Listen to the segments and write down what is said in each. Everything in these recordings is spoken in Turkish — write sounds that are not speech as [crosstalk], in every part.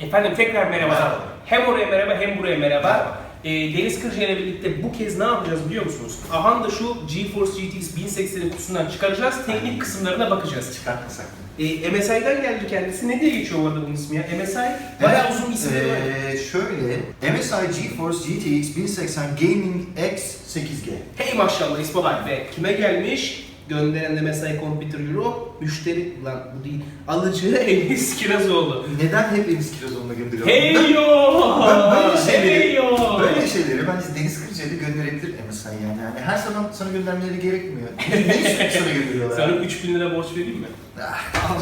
Efendim tekrar merhaba. Merhaba. Hem oraya merhaba hem buraya merhaba. Ee, Deniz Kırca ile birlikte bu kez ne yapacağız biliyor musunuz? Ahan da şu GeForce GTX 1080'i kutusundan çıkaracağız. Teknik kısımlarına bakacağız. Çıkartmasak mı? Ee, MSI'den geldi kendisi. Ne diye geçiyor bu arada bunun ismi ya? MSI bayağı uzun isimleri var. Ee, şöyle, MSI GeForce GTX 1080 Gaming X 8G. Hey maşallah bak be. Kime gelmiş? Gönderen de MSI Computer Euro. Müşteri lan bu değil. Alıcı [laughs] Enis Kirazoğlu. Neden hep Deniz Kirazoğlu'na gönderiyorum? Hey yo! Ben böyle şeyleri- Hey yo! Böyle şeyleri bence Deniz Kırca'ya da gönderebilir MSI yani. yani. Her zaman sana göndermeleri gerekmiyor. [laughs] ne istiyorsun sana gönderiyorlar? Sana 3000 lira borç vereyim mi? Ah, al.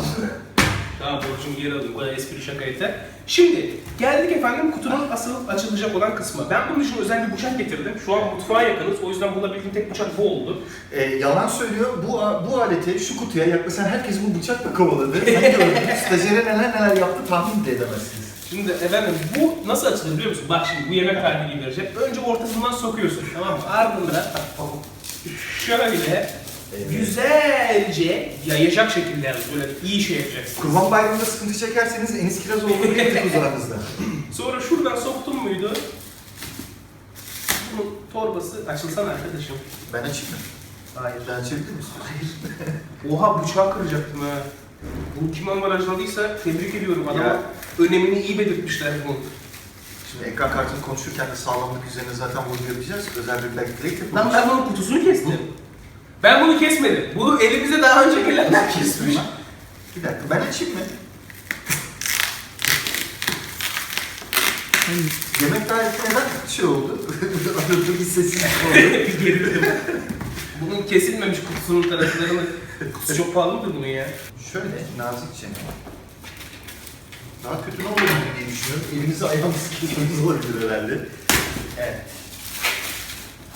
Tamam borcumu geri alayım. Bu kadar espri şaka yeter. Şimdi geldik efendim kutunun asıl açılacak olan kısmı. Ben bunun için özel bir bıçak getirdim. Şu an mutfağa yakınız. O yüzden bulabildiğim tek bıçak bu oldu. Ee, yalan söylüyor. Bu bu aleti, şu kutuya yaklaşan herkes bu bıçakla kovaladı. Ben gördüm. Stajyere neler neler yaptı tahmin de edemezsiniz. Şimdi efendim bu nasıl açılır biliyor musun? Bak şimdi bu yemek tarifi gibi. Önce ortasından sokuyorsun tamam mı? Ardından şöyle güzelce yayacak şekilde yani böyle iyi şey yapacaksın. Kurban Bayramı'nda sıkıntı çekerseniz Enis Kirazoğlu'nu getirdik uzağınızda. [clears throat] Sonra şuradan soktun muydu? Bunun torbası açılsana arkadaşım. Ben açayım mı? Hayır. Ben açabilir misin? [laughs] Oha bıçağı kıracaktım ha. Bunu kim ambalajladıysa tebrik ediyorum. Adama Ya. önemini iyi belirtmişler bunun. Şimdi ekran kartını konuşurken de sağlamlık üzerine zaten vurgu yapacağız. Özel bir Lan yapılmış. ben bunun kutusunu kestim. Ben bunu kesmedim. Bu elimizde daha önce gelenler kesmiş. Bir dakika ben açayım mı? Yemek tarifi neden şey oldu? [laughs] Arada bir sessizlik oldu. [laughs] Gerildim. Bunun kesilmemiş kutusunun taraflarını... Kutusu çok pahalı mıdır bunun ya? Şöyle nazikçe. Daha kötü ne olabilir diye düşünüyorum. Elimizi ayağımızı kesmemiz olabilir herhalde. Evet.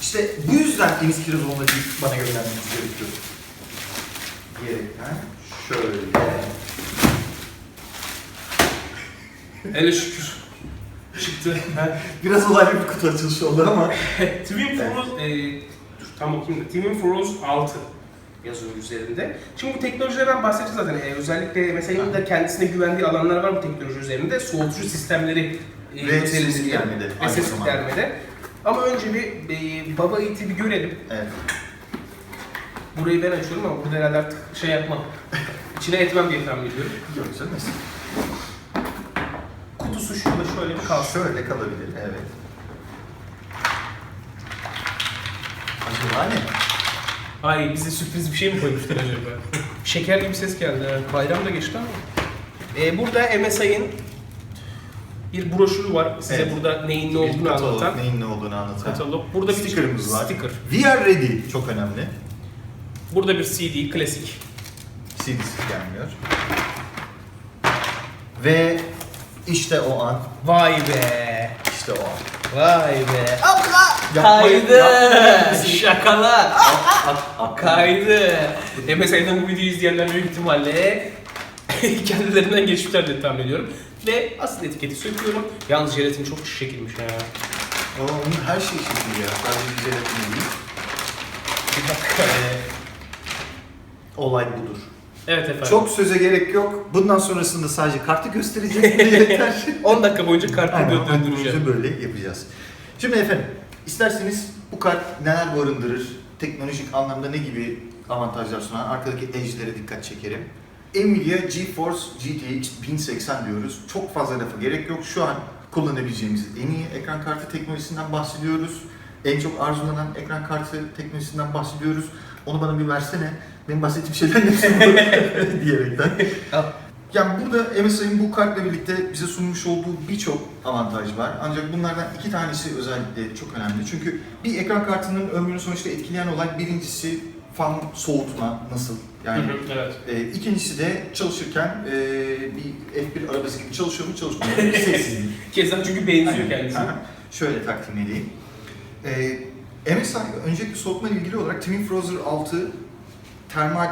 İşte bu yüzden Deniz Kirazoğlu'na bir bana göndermeniz gerekiyor. Diyerekten şöyle. Hele şükür. Çıktı. Biraz olaylı bir kutu açılışı oldu ama [laughs] Twin Frost... E, dur tam okuyayım da. Twin Frost 6 yazıyor üzerinde. Şimdi bu teknolojilerden bahsedeceğiz zaten. E, özellikle mesela da kendisine güvendiği alanlar var bu teknoloji üzerinde. Soğutucu sistemleri e, Ve ses diye. Ama önce bir e, baba iti bir görelim. evet. Burayı ben açıyorum ama burada herhalde artık şey yapmam. İçine etmem diye tahmin ediyorum. Yok canım. Kutusu şurada şöyle bir kalsın. Şöyle kalabilir, evet. Acaba ne? Ay bize sürpriz bir şey mi koymuşlar acaba? Şeker gibi ses geldi. Bayram da geçti ama. Ee, burada MSI'ın bir broşürü var. Size Evet. burada neyin ne olduğunu katalog, anlatan. Neyin ne olduğunu anlatan. Katalog. Burada bir Sticker'ımız var. Sticker. We are ready çok önemli. Burada bir CD, klasik. CD'si gelmiyor. Ve işte o an, Vay be. işte o an. Vay be. Yapmayın, Kaydı. yapmayın. Şakalar. At, at, Kaydı. MSI'den bu videoyu izleyenler büyük ihtimalle [laughs] kendilerinden geçmişler diye tahmin ediyorum. Ve asıl etiketi söküyorum. Yalnız jelatin çok şiş çekilmiş ya. Onun her şey şekil ya. Sadece güzel etmiyor değil. Bir dakika. Ee, olay budur. Evet efendim. Çok söze gerek yok. Bundan sonrasında sadece kartı göstereceğiz [laughs] yeter. 10 dakika boyunca kartı Aynen, döndüreceğim. aynen böyle yapacağız. Şimdi efendim, isterseniz bu kart neler barındırır, teknolojik anlamda ne gibi avantajlar sunar, arkadaki edge'lere dikkat çekerim. Nvidia GeForce GTX 1080 diyoruz. Çok fazla lafa gerek yok. Şu an kullanabileceğimiz en iyi ekran kartı teknolojisinden bahsediyoruz. En çok arzulanan ekran kartı teknolojisinden bahsediyoruz. Onu bana bir versene. Benim bahsettiğim şeyler bu [laughs] diyerekten. Yani burada MSI'nin bu kartla birlikte bize sunmuş olduğu birçok avantaj var. Ancak bunlardan iki tanesi özellikle çok önemli. Çünkü bir ekran kartının ömrünü sonuçta etkileyen olay birincisi fan soğutma nasıl? Yani evet. e, ikincisi de çalışırken e, bir F1 arabası gibi çalışıyor mu çalışmıyor mu? [laughs] Sessizlik. Keza çünkü benziyor kendisi. Şöyle takdim edeyim. Ee, MSI öncelikle soğutma ile ilgili olarak Twin Frozer 6 termal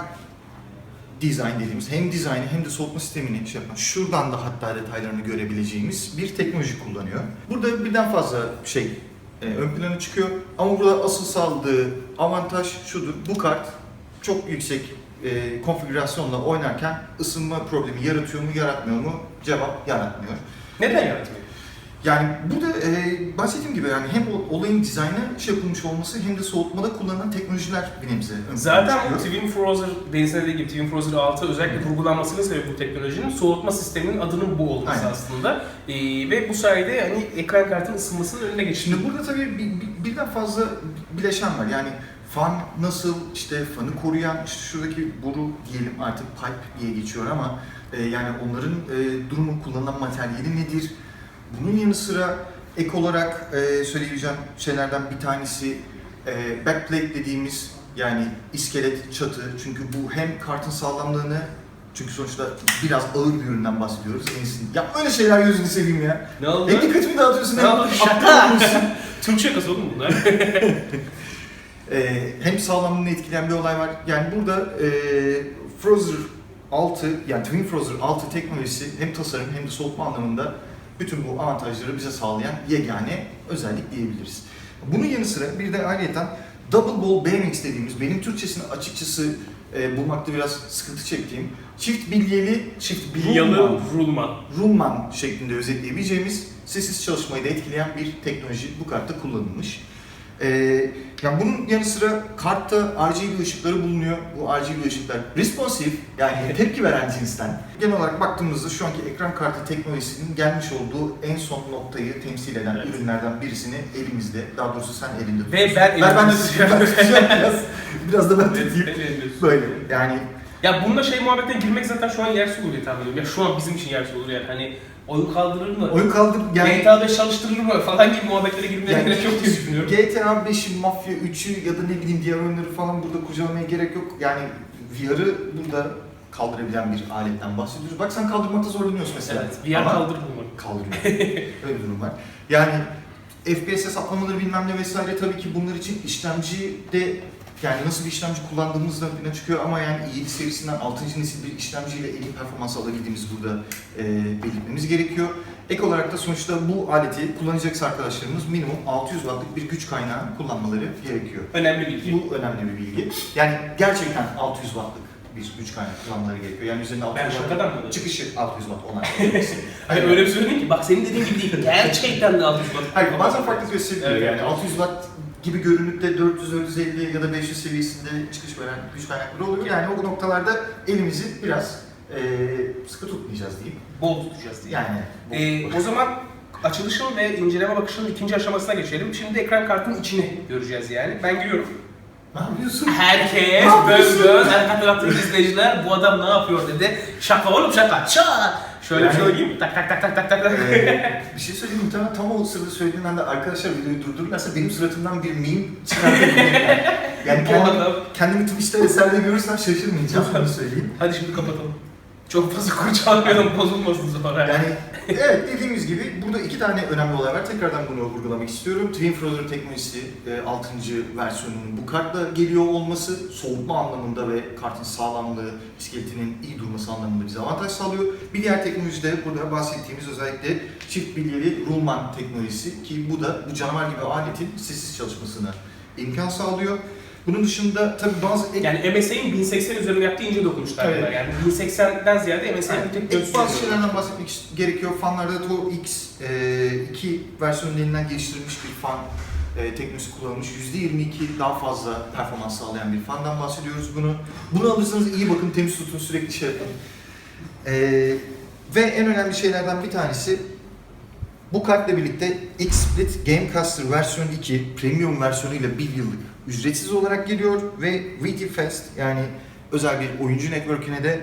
design dediğimiz hem dizaynı hem de soğutma sistemini şey yapan, şuradan da hatta detaylarını görebileceğimiz bir teknoloji kullanıyor. Burada birden fazla şey e, ön plana çıkıyor ama burada asıl sağladığı avantaj şudur. Bu kart çok yüksek e, konfigürasyonla oynarken ısınma problemi yaratıyor mu yaratmıyor mu? Cevap yaratmıyor. Neden yaratmıyor? Yani burada e, bahsettiğim gibi yani hem olayın dizaynı şey yapılmış olması hem de soğutmada kullanılan teknolojiler bir nebze Zaten bu. Twin Frozer, Deniz'in dediği gibi Twin Frozer 6 özellikle vurgulanmasının sebebi bu teknolojinin soğutma sisteminin adının bu olması Aynen. aslında. Ee, ve bu sayede hani ekran kartının ısınmasının önüne geçti. Şimdi burada tabii bir- bir- birden fazla bileşen var. Yani fan nasıl, işte fanı koruyan, işte şuradaki boru diyelim artık pipe diye geçiyor ama e, yani onların e, durumu kullanılan materyali nedir? Bunun yanı sıra ek olarak e, söyleyebileceğim şeylerden bir tanesi e, backplate dediğimiz yani iskelet, çatı. Çünkü bu hem kartın sağlamlığını çünkü sonuçta biraz ağır bir üründen bahsediyoruz. En iyisi- Ya öyle şeyler gözünü seveyim ya. Ne oldu? Hem dikkatimi dağıtıyorsun Ne hem Şaka! Türk şakası oğlum bunlar. [laughs] Ee, hem sağlamlığını etkileyen bir olay var. Yani burada e, Frozer 6, yani Twin Frozer 6 teknolojisi hem tasarım hem de soğutma anlamında bütün bu avantajları bize sağlayan yegane özellik diyebiliriz. Bunun yanı sıra bir de ayrıyeten Double Ball Bearings dediğimiz benim Türkçesini açıkçası e, bulmakta biraz sıkıntı çektiğim çift bilyeli Çift bilyalı rulman. Rulman şeklinde özetleyebileceğimiz sessiz çalışmayı da etkileyen bir teknoloji bu kartta kullanılmış. Ee, yani bunun yanı sıra kartta RGB ışıkları bulunuyor. Bu RGB ışıklar responsif yani tepki veren cinsten. Genel olarak baktığımızda şu anki ekran kartı teknolojisinin gelmiş olduğu en son noktayı temsil eden Evet. ürünlerden birisini elimizde, daha doğrusu sen elinde Ve tutuyorsun. ben ben, ben de ben tutacağım [laughs] biraz. Biraz da ben tutayım. Böyle yani Ya bununla şey muhabbetten girmek zaten şu an yersiz olur diye tahmin ediyorum. Ya şu an bizim için yersiz olur yani. Hani oyun kaldırır mı? oyun kaldır yani GTA 5 çalıştırır mı falan gibi muhabbetlere girmeye gerek yok diye düşünüyorum. GTA 5'i, Mafya 3'ü ya da ne bileyim diğer oyunları falan burada kurcalamaya gerek yok. Yani VR'ı burada kaldırabilen bir aletten bahsediyoruz. Bak sen kaldırmakta zorlanıyorsun mesela. Evet, yer Ama kaldırır mı? Kaldırıyor. [laughs] Öyle bir durum var. Yani FPS hesaplamaları bilmem ne vesaire tabii ki bunlar için işlemci de yani nasıl bir işlemci kullandığımız da öne çıkıyor ama yani i7 serisinden 6. nesil bir işlemciyle en iyi performans alabildiğimiz burada e, belirtmemiz gerekiyor. Ek olarak da sonuçta bu aleti kullanacaksa arkadaşlarımız minimum 600 wattlık bir güç kaynağı kullanmaları gerekiyor. Önemli bilgi. Bu önemli bir bilgi. Yani gerçekten 600 wattlık bir güç kaynağı kullanmaları gerekiyor. Yani üzerinde 600 Ben watt çıkışı 600 watt olan. [laughs] Hani öyle bir söyledin ki bak senin dediğin gibi değil. Gerçekten de almış bak. Hayır bazen farklı gösterebiliyor Evet, yani evet. 600 watt gibi görünüp de 400, 450 ya da 500 seviyesinde çıkış veren güç kaynakları oluyor. Yani o noktalarda elimizi biraz eee sıkı tutmayacağız diyeyim. Bol tutacağız diye. Yani bu- Ee, o zaman açılışın ve inceleme bakışının ikinci aşamasına geçelim. Şimdi ekran kartının içini göreceğiz yani. Ben giriyorum. ne yapıyorsun? Herkes Ne böl yapıyorsun? böl, her tarafta izleyiciler bu adam ne yapıyor dedi. Şaka oğlum şaka. Şaka. Şöyle şey Yani- söyleyeyim. Tak tak tak tak tak tak. tak. Ee, [laughs] bir şey söyleyeyim mi? Tam, o sırada söylediğim anda arkadaşlar videoyu durdururlarsa benim suratımdan bir meme çıkartabilirler. Yani [laughs] Bu kendimi, kendimi Twitch'te eserde görürsem şaşırmayacağım onu söyleyeyim. Hadi şimdi kapatalım. Çok fazla kurcalamayalım bozulmasın sonra. Yani evet dediğimiz gibi burada iki tane önemli olay var. Tekrardan bunu vurgulamak istiyorum. Twin Frozer teknolojisi e, 6. versiyonunun bu kartla geliyor olması soğutma anlamında ve kartın sağlamlığı, iskeletinin iyi durması anlamında bize avantaj sağlıyor. Bir diğer teknoloji de burada bahsettiğimiz özellikle çift bilyeli Rulman teknolojisi ki bu da bu canavar gibi aletin sessiz çalışmasına imkan sağlıyor. Bunun dışında tabii bazı ek Yani MSI'nin 1080 üzerine yaptığı ince dokunuşlar Evet. var. Yani 1080'den ziyade MSI'nin bir tek Ek göz bazı şeylerden bahsetmek gerekiyor. Fanlarda To X e, 2 versiyonun elinden geliştirilmiş bir fan e, teknolojisi kullanılmış. %22 daha fazla performans sağlayan bir fandan bahsediyoruz bunu. Bunu alırsanız iyi bakın, temiz tutun, sürekli şey yapın. E, ve en önemli şeylerden bir tanesi bu kartla birlikte XSplit Gamecaster versiyon 2 premium versiyonuyla bir yıllık ücretsiz olarak geliyor ve VT Fest yani özel bir oyuncu network'üne de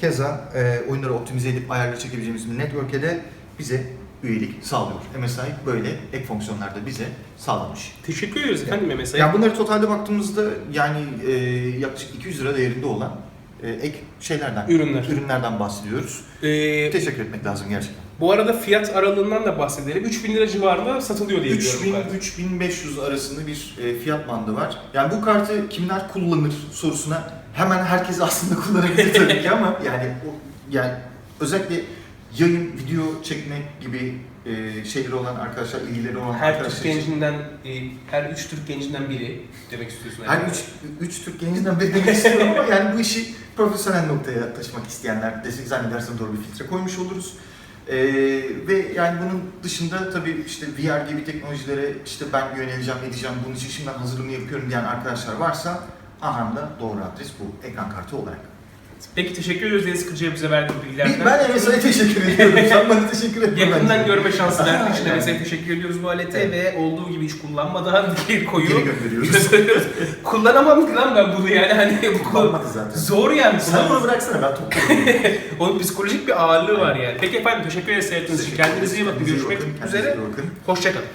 keza e, oyunları optimize edip ayarlı çekebileceğimiz bir network'e de bize üyelik sağlıyor. MSI böyle ek fonksiyonlar da bize sağlamış. Teşekkür ederiz efendim MSI'ye. Yani bunları totalde baktığımızda yani e, yaklaşık 200 lira değerinde olan e, ek şeylerden, Ürünler. ürünlerden bahsediyoruz. Ee, Teşekkür etmek lazım gerçekten. Bu arada fiyat aralığından da bahsedelim. 3000 lira civarında satılıyor diye biliyorum. 3000 bu kart. 3500 arasında bir e, fiyat bandı var. Yani bu kartı kimler kullanır sorusuna hemen herkes [laughs] aslında kullanabilir tabii ki ama yani o, yani özellikle yayın, video çekmek gibi e, şeyleri olan arkadaşlar, ilgileri olan Her Türk arkadaşlar için- gencinden, e, her üç Türk gencinden biri demek istiyorsun. Her üç, üç Türk gencinden biri demek istiyorum ama yani bu işi profesyonel noktaya taşımak isteyenler desek zannedersem doğru bir filtre koymuş oluruz. Ee, ve yani bunun dışında tabii işte VR gibi teknolojilere işte ben yöneleceğim, edeceğim, bunun için şimdiden hazırlığımı yapıyorum diyen arkadaşlar varsa Ahan'da doğru adres bu ekran kartı olarak. Peki teşekkür ediyoruz Deniz Kırcı'ya bize verdiği Bir- bilgilerden. [laughs] Ben MSI'ye teşekkür ediyorum. Sen bana teşekkür etme. Yakından bence. görme şansı verdiği için Aynen. mesela teşekkür ediyoruz bu alete Evet. ve olduğu gibi hiç kullanmadan [laughs] geri koyu Geri gönderiyoruz. [laughs] Kullanamam ki lan ben bunu yani hani bu Kullanmadı zaten. zor yani. Sen bunu bıraksana ben toplarım. Onun psikolojik bir ağırlığı var yani. Peki efendim teşekkür ederiz seyrettiğiniz için. Kendinize iyi bakın. Görüşmek üzere. Hoşçakalın.